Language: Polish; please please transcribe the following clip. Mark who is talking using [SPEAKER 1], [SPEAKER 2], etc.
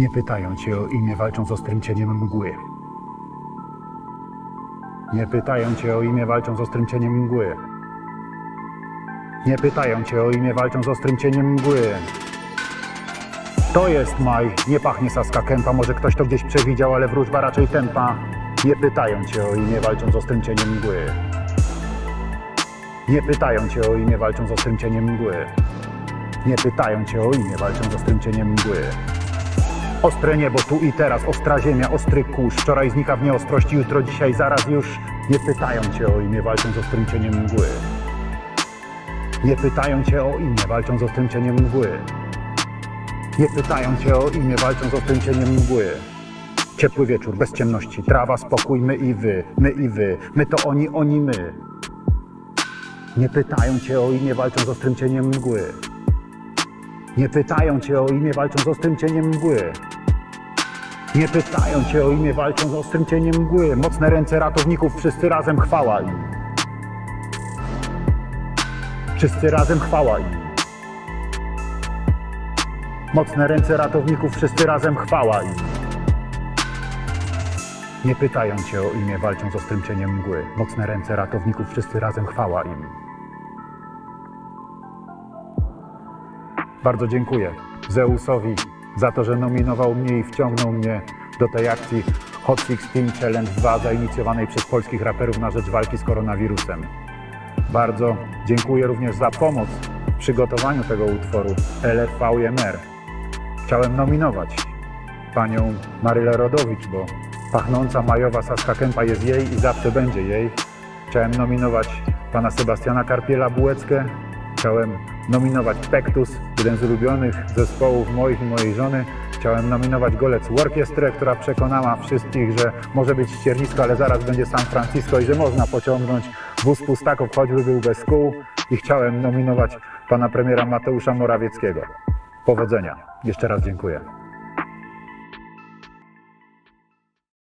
[SPEAKER 1] Nie pytają cię o imię, walczą z ostrym cieniem mgły. Nie pytają cię o imię, walczą z ostrym cieniem mgły. Nie pytają cię o imię, walczą z ostrym cieniem mgły. To jest maj, nie pachnie saska kępa, może ktoś to gdzieś przewidział, ale wróżba raczej tępa. Nie pytają cię o imię, walczą z ostrym cieniem mgły. Nie pytają cię o imię, walczą z ostrym cieniem mgły. Nie pytają cię o imię, walczą z ostrym cieniem mgły. Ostre niebo tu i teraz, ostra ziemia, ostry kurz. Wczoraj znika w nieostrości, jutro, dzisiaj, zaraz już. Nie pytają cię o imię, walczą z ostrym cieniem mgły. Nie pytają cię o imię, walczą z ostrym cieniem mgły. Nie pytają cię o imię, walczą z ostrym cieniem mgły. Ciepły wieczór, bez ciemności, trawa, spokój, my i wy, my i wy, my to oni, oni my. Nie pytają cię o imię, walczą z ostrym cieniem mgły. Nie pytają cię o imię, walczą z ostrym cieniem mgły. Nie pytają cię o imię, walczą z ostrym cieniem mgły. Mocne ręce ratowników, wszyscy razem chwała im. Wszyscy razem chwała im. Mocne ręce ratowników, wszyscy razem chwała im. Nie pytają cię o imię, walczą z ostrym cieniem mgły. Mocne ręce ratowników, wszyscy razem chwała im. Bardzo dziękuję Zeusowi za to, że nominował mnie i wciągnął mnie do tej akcji Hot 16 Challenge 2 zainicjowanej przez polskich raperów na rzecz walki z koronawirusem. Bardzo dziękuję również za pomoc w przygotowaniu tego utworu LFVMR. Chciałem nominować panią Marylę Rodowicz, bo pachnąca majowa Saska Kępa jest jej i zawsze będzie jej. Chciałem nominować pana Sebastiana Karpiela-Bułeckę. Chciałem nominować Pektus, jeden z ulubionych zespołów moich i mojej żony. Chciałem nominować Golec Orkiestrę, która przekonała wszystkich, że może być ściernisko, ale zaraz będzie San Francisco i że można pociągnąć wóz pustaków, choćby był bez kół. I chciałem nominować pana premiera Mateusza Morawieckiego. Powodzenia. Jeszcze raz dziękuję.